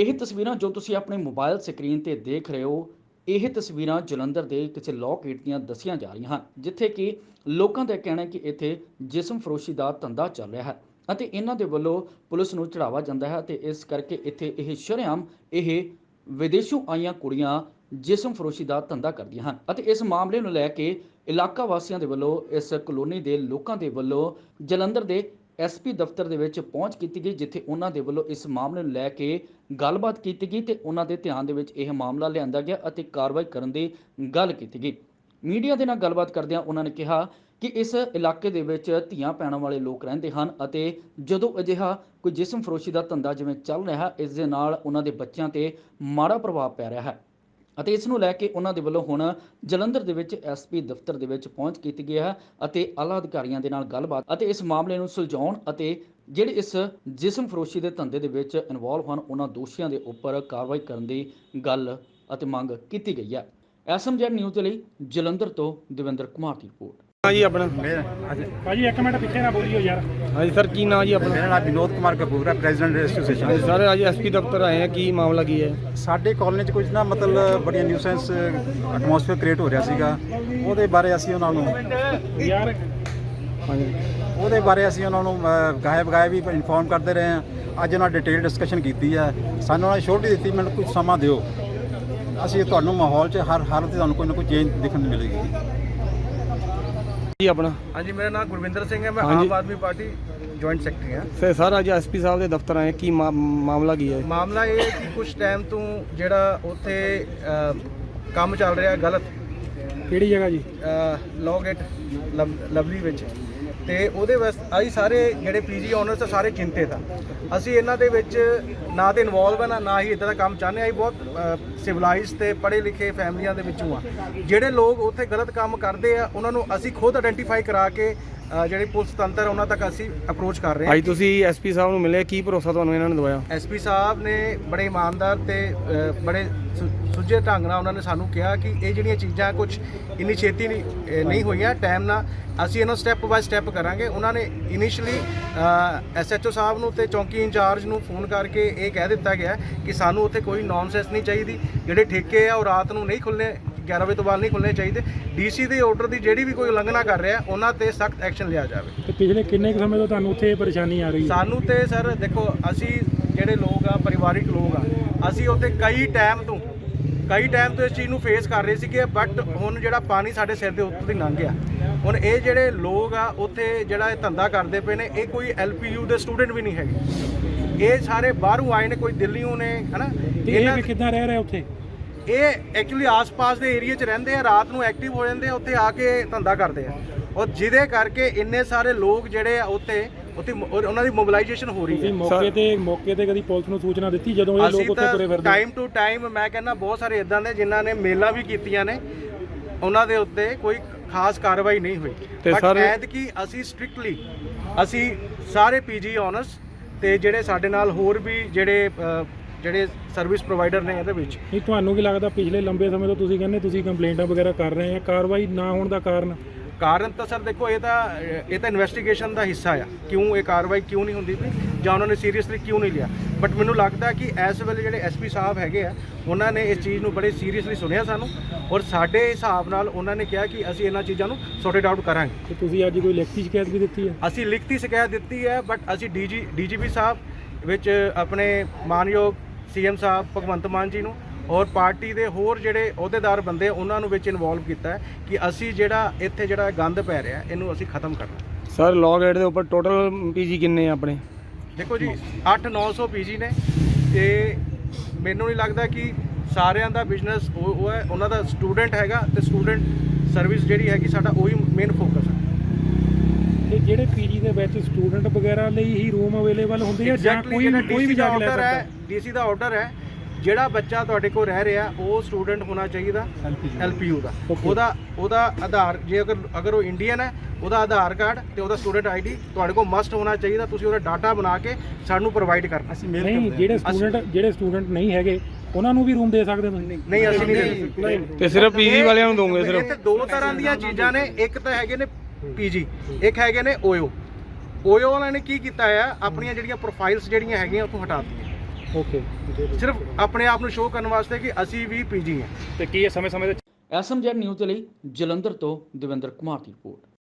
ਇਹ ਤਸਵੀਰਾਂ ਜੋ ਤੁਸੀਂ ਆਪਣੇ ਮੋਬਾਈਲ ਸਕਰੀਨ ਤੇ ਦੇਖ ਰਹੇ ਹੋ, ਇਹ ਤਸਵੀਰਾਂ ਜਲੰਧਰ ਦੇ ਕਿਸੇ ਲੋਕ ਗੇਟ ਦੀਆਂ ਦੱਸੀਆਂ ਜਾ ਰਹੀਆਂ ਹਨ, ਜਿੱਥੇ ਕਿ ਲੋਕਾਂ ਦਾ ਕਹਿਣਾ ਹੈ ਕਿ ਇੱਥੇ ਜਿਸਮ ਫਰੋਸ਼ੀ ਦਾ ਧੰਦਾ ਚੱਲ ਰਿਹਾ ਹੈ ਅਤੇ ਇਹਨਾਂ ਦੇ ਵੱਲੋਂ ਪੁਲਿਸ ਨੂੰ ਚੜਾਵਾ ਜਾਂਦਾ ਹੈ ਤੇ ਇਸ ਕਰਕੇ ਇੱਥੇ ਇਹ ਸ਼ਰੇਆਮ ਇਹ ਵਿਦੇਸ਼ੋਂ ਆਈਆਂ ਕੁੜੀਆਂ ਜਿਸਮ ਫਰੋਸ਼ੀ ਦਾ ਧੰਦਾ ਕਰਦੀਆਂ ਹਨ ਅਤੇ ਇਸ ਮਾਮਲੇ ਨੂੰ ਲੈ ਕੇ ਇਲਾਕਾ ਵਾਸੀਆਂ ਦੇ ਵੱਲੋਂ ਇਸ ਕਲੋਨੀ ਦੇ ਲੋਕਾਂ ਦੇ ਵੱਲੋਂ ਜਲੰਧਰ ਦੇ ਐਸਪੀ ਦਫ਼ਤਰ ਦੇ ਵਿੱਚ ਪਹੁੰਚ ਕੀਤੀ ਗਈ ਜਿੱਥੇ ਉਹਨਾਂ ਦੇ ਵੱਲੋਂ ਇਸ ਮਾਮਲੇ ਨੂੰ ਲੈ ਕੇ ਗੱਲਬਾਤ ਕੀਤੀ ਗਈ ਤੇ ਉਹਨਾਂ ਦੇ ਧਿਆਨ ਦੇ ਵਿੱਚ ਇਹ ਮਾਮਲਾ ਲਿਆਂਦਾ ਗਿਆ ਅਤੇ ਕਾਰਵਾਈ ਕਰਨ ਦੀ ਗੱਲ ਕੀਤੀ ਗਈ। ਮੀਡੀਆ ਦੇ ਨਾਲ ਗੱਲਬਾਤ ਕਰਦਿਆਂ ਉਹਨਾਂ ਨੇ ਕਿਹਾ ਕਿ ਇਸ ਇਲਾਕੇ ਦੇ ਵਿੱਚ ਧੀਆਂ ਪੈਣ ਵਾਲੇ ਲੋਕ ਰਹਿੰਦੇ ਹਨ ਅਤੇ ਜਦੋਂ ਅਜਿਹਾ ਕੋਈ ਜਿਸਮ ਫਰੋਸ਼ੀ ਦਾ ਧੰਦਾ ਜਿਵੇਂ ਚੱਲ ਰਿਹਾ ਹੈ, ਇਸ ਦੇ ਨਾਲ ਉਹਨਾਂ ਦੇ ਬੱਚਿਆਂ ਤੇ ਮਾੜਾ ਪ੍ਰਭਾਵ ਪੈ ਰਿਹਾ ਹੈ। ਅਤੇ ਇਸ ਨੂੰ ਲੈ ਕੇ ਉਹਨਾਂ ਦੇ ਵੱਲੋਂ ਹੁਣ ਜਲੰਧਰ ਦੇ ਵਿੱਚ ਐਸਪੀ ਦਫ਼ਤਰ ਦੇ ਵਿੱਚ ਪਹੁੰਚ ਕੀਤੀ ਗਈ ਹੈ ਅਤੇ ਆਲਾ ਅਧਿਕਾਰੀਆਂ ਦੇ ਨਾਲ ਗੱਲਬਾਤ ਅਤੇ ਇਸ ਮਾਮਲੇ ਨੂੰ ਸੁਲਝਾਉਣ ਅਤੇ ਜਿਹੜੇ ਇਸ ਜਿਸਮ ਫਰੋਸ਼ੀ ਦੇ ਧੰਦੇ ਦੇ ਵਿੱਚ ਇਨਵੋਲਵ ਹਨ, ਉਹਨਾਂ ਦੋਸ਼ੀਆਂ ਦੇ ਉੱਪਰ ਕਾਰਵਾਈ ਕਰਨ ਦੀ ਗੱਲ ਅਤੇ ਮੰਗ ਕੀਤੀ ਗਈ ਹੈ। ਐਸਐਮਜੈਡ ਨਿਊਜ਼ ਦੇ ਲਈ ਜਲੰਧਰ ਤੋਂ ਦਵਿੰਦਰ ਕੁਮਾਰ ਦੀ ਰਿਪੋਰਟ। ਹਾਂ ਜੀ ਆਪਣਾ? ਭਾਜੀ ਇੱਕ ਮਿੰਟ ਪਿੱਛੇ ਨਾ ਬੋਲੀਓ ਯਾਰ। ਹਾਂਜੀ ਸਰ ਕੀ ਨਾਂ ਜੀ ਆਪਣਾ? ਮੇਰਾ ਨਾਮ ਵਿਨੋਦ ਕੁਮਾਰ ਕਪੂਰ ਹੈ ਪ੍ਰੈਜ਼ੀਡੈਂਟ ਹਾਂਜੀ ਸਰ ਅੱਜ ਐਸਪੀ ਦਫ਼ਤਰ ਆਏ ਆ ਕੀ ਮਾਮਲਾ ਕੀ ਹੈ? ਸਾਡੇ ਕਾਲਨੀ 'ਚ ਕੁਝ ਨਾ ਮਤਲਬ ਬੜੀਆਂ ਨਿਊਸੈਂਸ ਐਟਮੋਸਫੇਅਰ ਕ੍ਰੀਏਟ ਹੋ ਰਿਹਾ ਸੀਗਾ। ਉਹਦੇ ਬਾਰੇ ਅਸੀਂ ਉਹਨਾਂ ਨੂੰ ਯਾਰ ਹਾਂਜੀ। ਉਹਦੇ ਬਾਰੇ ਅਸੀਂ ਉਹਨਾਂ ਨੂੰ ਗਾਇਬ ਗਾਇਬ ਵੀ ਇਨਫੋਰਮ ਕਰਦੇ ਰਹੇ ਹਾਂ। ਅੱਜ ਉਹਨਾਂ ਡਿਟੇਲ ਡਿਸਕਸ਼ਨ ਕੀਤੀ ਹੈ। ਸਾਨੂੰ ਉਹਨਾਂ ਨੇ ਸ਼ੋਰਟੀ ਦਿੱਤੀ ਮੈਨੂੰ ਕੁਝ ਸਮਾਂ ਦਿਓ। ਅਸੀਂ ਤੁਹਾਨੂੰ ਮਾਹੌਲ 'ਚ ਹਰ ਹਾਲਤ 'ਚ ਤੁਹਾਨੂੰ ਕੋਈ ਨਾ ਕੋਈ ਚੇਂਜ ਦੇਖਣ ਨੂੰ ਮਿਲੇਗੀ। ਜੀ ਆਪਣਾ। ਹਾਂਜੀ ਮੇਰਾ ਨਾਮ ਗੁਰਵਿੰਦਰ ਸਿੰਘ ਹੈ। ਮੈਂ। Aam Aadmi party joint secretary ਹਾਂ। ਸਰ ਸਰ ਅੱਜ ਐਸਪੀ ਸਾਹਿਬ ਦੇ ਦਫ਼ਤਰ ਆਏ। ਕੀ ਮਾਮਲਾ ਕੀ ਹੈ? ਮਾਮਲਾ ਇਹ ਹੈ ਕਿ ਕੁਝ ਟਾਈਮ ਤੋਂ ਜਿਹੜਾ ਉੱਥੇ ਕੰਮ ਚੱਲ ਰਿਹਾ ਗਲਤ। ਕਿਹੜੀ ਜਗ੍ਹਾ ਜੀ? ਲੌਗੇਟ ਲਵਲੀ ਵਿੱਚ। ਤੇ ਉਹਦੇ ਵਾਸਤੇ ਅਸੀਂ ਸਾਰੇ ਜਿਹੜੇ ਪੀਜੀ ਓਨਰਸ ਆ ਸਾਰੇ ਚਿੰਤਿਤ ਆ ਅਸੀਂ ਇਹਨਾਂ ਦੇ ਵਿੱਚ ਨਾ ਤੇ ਇਨਵੋਲਵ ਹੈ ਨਾ ਹੀ ਇਦਾਂ ਦਾ ਕੰਮ ਚਾਹੁੰਦੇ ਆ ਅਸੀਂ ਬਹੁਤ ਸਿਵਲਾਈਜ਼ਡ ਤੇ ਪੜ੍ਹੇ ਲਿਖੇ ਫੈਮਲੀਆਂ ਦੇ ਵਿੱਚੋਂ ਆ। ਜਿਹੜੇ ਲੋਕ ਉੱਥੇ ਗਲਤ ਕੰਮ ਕਰਦੇ ਆ ਉਹਨਾਂ ਨੂੰ ਅਸੀਂ ਖੁਦ ਆਇਡੈਂਟੀਫਾਈ ਕਰਾ ਕੇ ਜਿਹੜੀ ਪੁਲਿਸ ਤੰਤਰ ਉਹਨਾਂ ਤੱਕ ਅਸੀਂ ਅਪਰੋਚ ਕਰ ਰਹੇ ਹਾਂ। ਅੱਜ ਤੁਸੀਂ ਐਸਪੀ ਸਾਹਿਬ ਨੂੰ ਮਿਲੇ ਕੀ ਭਰੋਸਾ ਤੁਹਾਨੂੰ ਇਹਨਾਂ ਨੇ ਦਵਾਇਆ? ਐਸਪੀ ਸਾਹਿਬ ਨੇ ਬੜੇ ਇਮਾਨਦਾਰ ਤੇ ਬੜੇ ਸੁ- ਸੁੱਜੇ ਢੰਗ ਨਾਲ ਉਹਨਾਂ ਨੇ ਸਾਨੂੰ ਕਿਹਾ ਕਿ ਇਹ ਜਿਹੜੀਆਂ ਚੀਜ਼ਾਂ ਕੁਝ ਇੰਨੀ ਛੇਤੀ ਨਹੀਂ ਹੋਈਆਂ ਟਾਈਮ ਨਾਲ ਅਸੀਂ ਇਹਨਾਂ ਸਟੈਪ ਬਾਏ ਸਟੈਪ ਕਰਾਂਗੇ। ਉਹਨਾਂ ਨੇ ਇਨੀਸ਼ੀਅਲੀ ਐਸਐਚਓ ਸਾਹਿਬ ਨੂੰ ਤੇ ਚੌਂਕੀ ਇੰਚਾਰਜ ਨੂੰ ਫੋਨ ਕਰਕੇ ਇਹ ਕਹਿ ਦਿੱਤਾ ਗਿਆ ਕਿ ਸਾਨੂੰ ਉੱਥੇ ਕੋਈ ਨੌਨਸੈਂਸ ਨਹੀਂ ਚਾਹੀਦੀ ਜਿਹੜੇ ਠੇਕੇ ਆ ਉਹ ਰਾਤ ਨੂੰ ਨਹੀਂ ਖੁੱਲਨੇ 11 ਵਜੇ ਤੋਂ ਬਾਅਦ ਨਹੀਂ ਖੁੱਲਨੇ ਚਾਹੀਦੇ। ਡੀਸੀ ਦੇ ਆਰਡਰ ਦੀ ਜਿਹੜੀ ਵੀ ਕੋਈ ਉਲੰਘਣਾ ਕਰ ਰਿਹਾ ਉਹਨਾਂ ਤੇ ਸਖਤ ਐਕਸ਼ਨ ਲਿਆ ਜਾਵੇ। ਤੇ ਪਿਛਲੇ ਕਿੰਨੇ ਕੁ ਸਮੇਂ ਤੋਂ ਤੁਹਾਨੂੰ ਉੱਥੇ ਇਹ ਪਰੇਸ਼ਾਨੀ ਆ ਰਹੀ ਹੈ? ਸਾਨੂੰ ਤੇ ਸਰ ਦੇਖੋ ਅਸੀਂ ਜਿਹੜੇ ਲੋਕ ਆ ਪਰਿਵਾਰਿਕ ਲੋਕ ਆ ਅਸੀਂ ਉੱਥੇ ਕਈ ਟਾਈਮ ਤੋਂ ਕਈ ਟਾਈਮ ਤੋਂ ਇਸ ਚੀਜ਼ ਨੂੰ ਫੇਸ ਕਰ ਰਹੇ ਸੀਗੇ ਬਟ ਹੁਣ ਜਿਹੜਾ ਪਾਣੀ ਸਾਡੇ ਸਿਰ ਦੇ ਉੱਤੇ ਦੀ ਲੰਘ ਗਿਆ। ਹੁਣ ਇਹ ਜਿਹੜੇ ਲੋਕ ਆ ਉੱਥੇ ਜਿਹੜਾ ਇਹ ਧੰਦਾ ਕਰਦੇ ਪਏ ਨੇ ਇਹ ਕੋਈ ਐਲਪੀਯੂ ਦੇ ਸਟੂਡੈਂਟ ਵੀ ਨਹੀਂ ਹੈਗੇ। ਇਹ ਸਾਰੇ ਬਾਹਰੋਂ ਆਏ ਨੇ ਕੋਈ ਦਿੱਲੀੋਂ ਨੇ ਹਨਾ? ਇਹ ਵੀ ਕਿੱਦਾਂ ਰਹਿ ਰਿਹਾ ਉੱਥੇ? ਇਹ ਐਕਚੁਅਲੀ ਆਸ-ਪਾਸ ਦੇ ਏਰੀਆ 'ਚ ਰਹਿੰਦੇ ਆ ਰਾਤ ਨੂੰ ਐਕਟਿਵ ਹੋ ਜਾਂਦੇ ਆ ਉੱਥੇ ਆ ਕੇ ਧੰਦਾ ਕਰਦੇ ਆ। ਔਰ ਜਿਹਦੇ ਕਰਕੇ ਇੰਨੇ ਸਾਰੇ ਲੋਕ ਜਿਹੜੇ ਆ ਉੱਥੇ ਉੱਥੇ ਮ- ਔਰ ਉਹਨਾਂ ਦੀ ਮੋਬਿਲਾਈਜੇਸ਼ਨ ਹੋ ਰਹੀ ਤੁਸੀਂ ਹੈ। ਮੌਕੇ ਤੇ ਮੌਕੇ ਤੇ ਕਦੀ ਪੁਲਿਸ ਨੂੰ ਸੂਚਨਾ ਦਿੱਤੀ ਜਦੋਂ ਇਹ ਅਸੀਂ ਲੋਕ ਉੱਥੇ ਤੁਰੇ ਤਾਂ ਫਿਰਦੇ? ਟਾਈਮ ਟੂ ਟਾਈਮ ਮੈਂ ਕਹਿੰਦਾ ਬਹੁਤ ਸਾਰੇ ਇਦਾਂ ਦੇ ਜਿਨ੍ਹਾਂ ਨੇ ਮੇਲਾਂ ਵੀ ਕੀਤੀਆਂ ਨੇ ਉਹਨਾਂ ਦੇ ਉੱਤੇ ਕੋਈ ਖਾਸ ਕਾਰਵਾਈ ਨਹੀਂ ਹੋਈ। ਤੇ ਬਟ ਸਰ- ਐਤਕੀ ਅਸੀਂ ਸਟ੍ਰਿਕਟਲੀ ਅਸੀਂ ਸਾਰੇ ਪੀਜੀ ਓਨਰਸ ਤੇ ਜਿਹੜੇ ਸਾਡੇ ਨਾਲ ਹੋਰ ਵੀ ਜਿਹੜੇ ਅ, ਜਿਹੜੇ ਸਰਵਿਸ ਪ੍ਰੋਵਾਈਡਰ ਨੇ ਇਹਦੇ ਵਿੱਚ। ਨਹੀਂ ਤੁਹਾਨੂੰ ਕੀ ਲੱਗਦਾ ਪਿਛਲੇ ਲੰਬੇ ਸਮੇਂ ਤੋਂ ਤੁਸੀਂ ਕਹਿੰਦੇ ਤੁਸੀਂ ਕੰਪਲੇਂਟਾਂ ਵਗੈਰਾ ਕਰ ਰਹੇ ਆ ਕਾਰਵਾਈ ਨਾ ਹੋਣ ਦਾ ਕਾਰਨ ਕਾਰਨ ਤਾਂ ਸਰ ਦੇਖੋ ਇਹ ਤਾਂ ਇਹ ਤਾਂ ਇਨਵੈਸਟੀਗੇਸ਼ਨ ਦਾ ਹਿੱਸਾ ਆ। ਕਿਉਂ ਇਹ ਕਾਰਵਾਈ ਕਿਉਂ ਨਹੀਂ ਹੁੰਦੀ ਪਈ? ਜਾਂ ਉਹਨਾਂ ਨੇ ਸੀਰੀਅਸਲੀ ਕਿਉਂ ਨਹੀਂ ਲਿਆ? ਬਟ ਮੈਨੂੰ ਲੱਗਦਾ ਕਿ ਇਸ ਵੇਲੇ ਜਿਹੜੇ ਐਸਪੀ ਸਾਹਿਬ ਹੈਗੇ ਆ ਉਹਨਾਂ ਨੇ ਇਸ ਚੀਜ਼ ਨੂੰ ਬੜੇ ਸੀਰੀਅਸਲੀ ਸੁਣਿਆ ਸਾਨੂੰ ਔਰ ਸਾਡੇ ਹਿਸਾਬ ਨਾਲ ਉਹਨਾਂ ਨੇ ਕਿਹਾ ਕਿ ਅਸੀਂ ਇਹਨਾਂ ਚੀਜ਼ਾਂ ਨੂੰ ਸੌਰਟਡ ਆਊਟ ਕਰਾਂਗੇ। ਤੇ ਤੁਸੀਂ ਅੱਜ ਕੋਈ ਲਿਖਤੀ ਸ਼ਿਕਾਇਤ ਵੀ ਦਿੱਤੀ ਹੈ? ਅਸੀਂ ਲਿਖਤੀ ਸ਼ਿਕਾਇਤ ਦਿੱਤੀ ਹੈ ਬਟ ਅਸੀਂ ਡੀਜੀ ਡੀਜੀਪੀ ਸਾਹਿਬ ਵਿੱਚ ਆਪਣੇ ਮਾਨਯੋਗ ਸੀਐਮ ਸਾਹਿਬ ਭਗਵੰਤ ਮਾਨ ਜੀ ਨੂੰ ਔਰ ਪਾਰਟੀ ਦੇ ਹੋਰ ਜਿਹੜੇ ਅਹੁਦੇਦਾਰ ਬੰਦੇ ਉਹਨਾਂ ਨੂੰ ਵਿੱਚ ਇਨਵੋਲਵ ਕੀਤਾ ਹੈ ਕਿ ਅਸੀਂ ਜਿਹੜਾ ਇੱਥੇ ਜਿਹੜਾ ਗੰਦ ਪੈ ਰਿਹਾ ਇਹਨੂੰ ਅਸੀਂ ਖਤਮ ਕਰਨਾ। ਸਰ ਲੌ ਗੇਟ ਦੇ ਉੱਪਰ ਟੋਟਲ ਪੀਜੀ ਕਿੰਨੇ ਆ ਆਪਣੇ? ਦੇਖੋ ਜੀ 8-900 ਪੀਜੀ ਨੇ। ਤੇ ਮੈਨੂੰ ਨਹੀਂ ਲੱਗਦਾ ਕਿ ਸਾਰਿਆਂ ਦਾ ਬਿਜ਼ਨਸ ਉਹ ਉਹ ਹੈ ਉਹਨਾਂ ਦਾ ਸਟੂਡੈਂਟ ਹੈਗਾ ਤੇ ਸਟੂਡੈਂਟ ਸਰਵਿਸ ਜਿਹੜੀ ਹੈਗੀ ਸਾਡਾ ਉਹੀ ਮੇਨ ਫੋਕਸ ਹੈ। ਤੇ ਜਿਹੜੇ ਪੀਜੀ ਦੇ ਵਿੱਚ ਸਟੂਡੈਂਟ ਵਗੈਰਾ ਲਈ ਹੀ ਰੂਮ ਅਵੇਲੇਬਲ ਹੁੰਦੇ ਆ ਜਾਂ ਕੋਈ ਵੀ ਜਾ ਕੇ ਲੈ ਸਕਦਾ? ਹੈ ਡੀਸੀ ਦਾ ਆਰਡਰ ਹੈ ਜਿਹੜਾ ਬੱਚਾ ਤੁਹਾਡੇ ਕੋਲ ਰਹਿ ਰਿਹਾ ਉਹ ਸਟੂਡੈਂਟ ਹੋਣਾ ਚਾਹੀਦਾ ਐਲਪੀਯੂ ਦਾ. ਉਹਦਾ ਉਹਦਾ ਆਧਾਰ ਜੇ ਅਗਰ ਅਗਰ ਉਹ ਇੰਡੀਅਨ ਹੈ ਉਹਦਾ ਆਧਾਰ ਕਾਰਡ ਤੇ ਉਹਦਾ ਸਟੂਡੈਂਟ ਆਈਡੀ ਤੁਹਾਡੇ ਕੋਲ ਮਸਟ ਹੋਣਾ ਚਾਹੀਦਾ ਤੁਸੀਂ ਉਹਦਾ ਡਾਟਾ ਬਣਾ ਕੇ ਸਾਨੂੰ ਪ੍ਰੋਵਾਈਡ ਕਰਨਾ। ਅਸੀਂ ਮੇਲ ਨਹੀਂ ਜਿਹੜੇ ਸਟੂਡੈਂਟ ਜਿਹੜੇ ਸਟੂਡੈਂਟ ਨਹੀਂ ਹੈਗੇ ਉਹਨਾਂ ਨੂੰ ਵੀ ਰੂਮ ਦੇ ਸਕਦੇ ਹੋ ਤੁਸੀਂ? ਨਹੀਂ ਅਸੀਂ ਨਹੀਂ ਦੇ ਸਕਦੇ। ਤੇ ਸਿਰਫ ਪੀਜੀ ਵਾਲਿਆਂ ਨੂੰ ਦੋਗੇ ਇੱਥੇ ਸਿਰਫ ਦੋ ਤਰ੍ਹਾਂ ਦੀਆਂ ਚੀਜ਼ਾਂ ਨੇ ਇੱਕ ਤਾਂ ਹੈਗੇ ਨੇ ਪੀਜੀ ਇੱਕ ਹੈਗੇ ਨੇ ਓਯੋ ਓਯੋ ਵਾਲਿਆਂ ਨੇ ਕੀ ਕੀਤਾ ਆ ਆਪਣੀਆਂ ਜਿਹੜੀਆਂ ਪ੍ਰੋਫਾਈਲਸ ਜਿਹੜੀਆਂ ਹੈਗੀਆਂ ਉੱਥੋਂ ਹਟਾ ਦਿੱਤੀਆਂ। ਓਕੇ। ਸਿਰਫ ਆਪਣੇ ਆਪ ਨੂੰ ਸ਼ੋਅ ਕਰਨ ਵਾਸਤੇ ਕਿ ਅਸੀਂ ਵੀ ਪੀਜੀ ਹਾਂ। ਤੇ ਕੀ ਇਹ ਸਮੇਂ ਸਮੇਂ ਤੇ ਐਸਐਮਜੈਡ ਨਿਊਜ਼ ਦੇ ਲਈ ਜਲੰਧਰ ਤੋਂ ਦਵਿੰਦਰ ਕੁਮਾਰ ਦੀ ਰਿਪੋਰਟ।